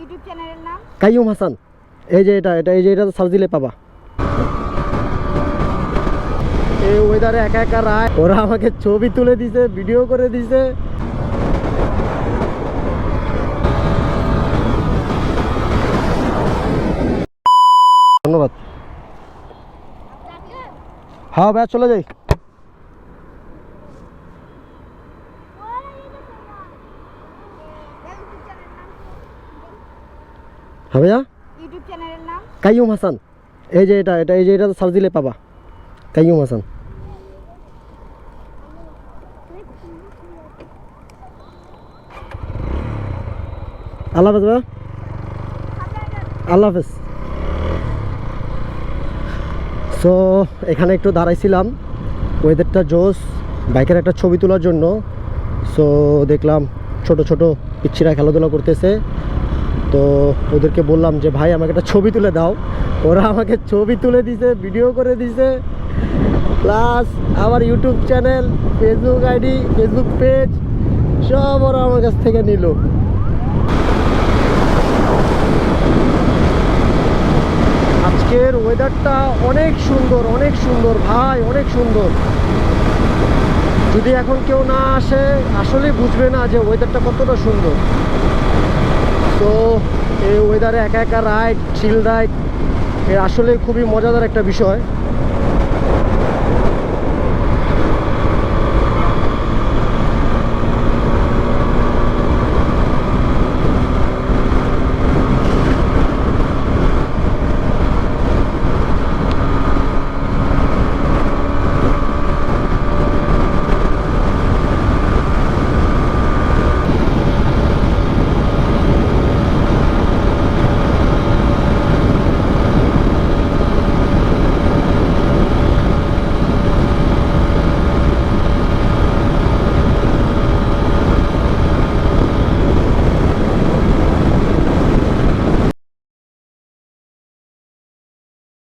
YouTube চ্যানেলের নাম? কাইয়ুম হাসান। এই যে এটা এটা এই যে এটা সার্চ দিলে পাবা। এই ওয়েদারে একা একা রায়। ওরা আমাকে ছবি তুলে দিছে ভিডিও করে দিছে। ধন্যবাদ। হ্যাঁ ভাই চলে যাই। হ্যাঁ ভাইয়া ইউটিউব চ্যানেলের নাম? কাইয়ুম হাসান। এই যে এটা এটা এই যে এটা সার্চ দিলে পাবা। কাইয়ুম হাসান। আল্লাহ হাফেজ ভাইয়া। আল্লাহ হাফেজ। সো এখানে একটু দাঁড়াইছিলাম। ওয়েদারটা জোস বাইকের একটা ছবি তোলার জন্য। সো দেখলাম ছোট ছোট পিচ্ছিরা খেলাধুলা করতেছে। তো ওদেরকে বললাম যে, ভাই, আমাকে একটা ছবি তুলে দাও। ওরা আমাকে ছবি তুলে দিছে ভিডিও করে দিছে। প্লাস আমার YouTube channel Facebook ID Facebook page সব ওরা আমার কাছ থেকে নিল। আজকের ওয়েদারটা অনেক সুন্দর অনেক সুন্দর, ভাই, অনেক সুন্দর। যদি এখন কেউ না আসে, আসলে বুঝবে না যে ওয়েদারটা কতটা সুন্দর। তো এই ওয়েদারে একা একা রাইড চিল রাইড এর আসলে খুবই মজাদার একটা বিষয়।